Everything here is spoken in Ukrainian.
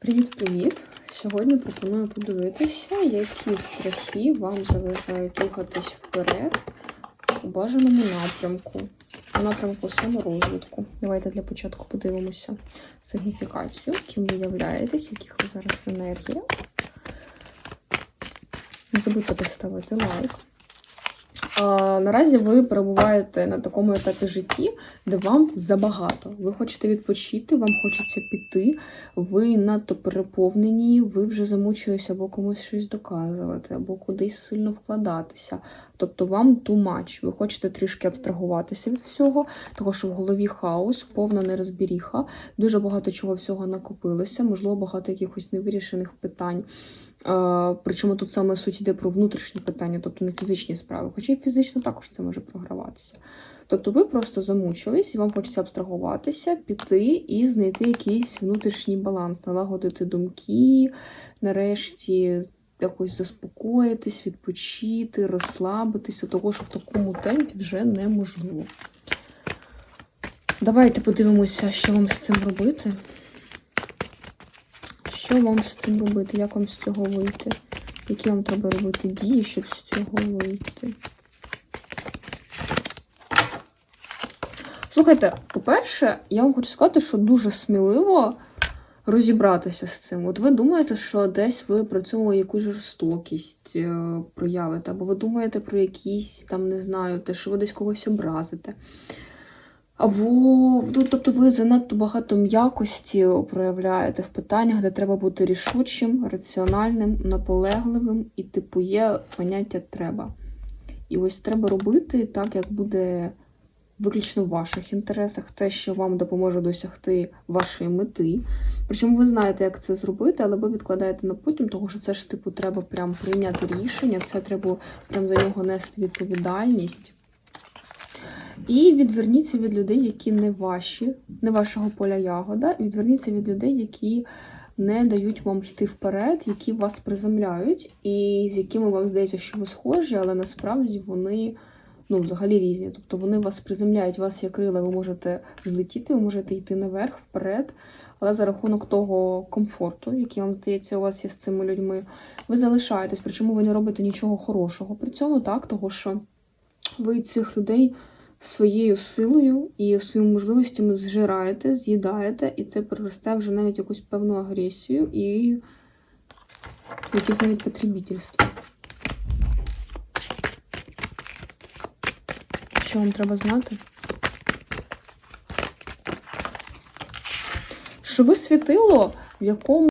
Привіт-привіт! Сьогодні пропоную подивитися, які страхи вам заважають рухатись вперед у бажаному напрямку, у напрямку саморозвитку. Давайте для початку подивимося сигніфікацію, ким ви являєтесь, яких ви зараз енергія. Не забудьте поставити лайк. Наразі ви перебуваєте на такому етапі житті, де вам забагато. Ви хочете відпочити, вам хочеться піти, ви надто переповнені, ви вже замучилися або комусь щось доказувати, або кудись сильно вкладатися. Тобто вам too much. Ви хочете трішки абстрагуватися від всього, того що в голові хаос, повна нерозбіріха, дуже багато чого всього накопилося, можливо, багато якихось невирішених питань. Причому тут саме суть йде про внутрішні питання, тобто не фізичні справи. Хоча і фізично також це може програватися. Тобто ви просто замучились, і вам хочеться абстрагуватися, піти і знайти якийсь внутрішній баланс, налагодити думки, нарешті якось заспокоїтись, відпочити, розслабитися, того, що в такому темпі вже неможливо. Давайте подивимося, що вам з цим робити. Що вам з цим робити? Як вам з цього вийти? Які вам треба робити дії, щоб з цього вийти? Слухайте, по-перше, я вам хочу сказати, що дуже сміливо розібратися з цим. От ви думаєте, що десь ви про цьому якусь жорстокість е, проявите, або ви думаєте про якісь там, не знаю, те, що ви десь когось образите. Або ну, тобто ви занадто багато м'якості проявляєте в питаннях, де треба бути рішучим, раціональним, наполегливим, і, типу, є поняття треба. І ось треба робити так, як буде виключно в ваших інтересах, те, що вам допоможе досягти вашої мети. Причому ви знаєте, як це зробити, але ви відкладаєте на потім, тому що це ж, типу, треба прям прийняти рішення, це треба прям за нього нести відповідальність. І відверніться від людей, які не ваші, не вашого поля ягода, відверніться від людей, які не дають вам йти вперед, які вас приземляють, і з якими вам здається, що ви схожі, але насправді вони ну, взагалі різні. Тобто вони вас приземляють, у вас є крила, ви можете злетіти, ви можете йти наверх, вперед. Але за рахунок того комфорту, який вам здається, у вас є з цими людьми, ви залишаєтесь, причому ви не робите нічого хорошого. При цьому так, того що ви цих людей своєю силою і своїми можливостями зжираєте, з'їдаєте, і це переросте вже навіть якусь певну агресію і якесь навіть потребітельство. Що вам треба знати? Що ви світило, в якому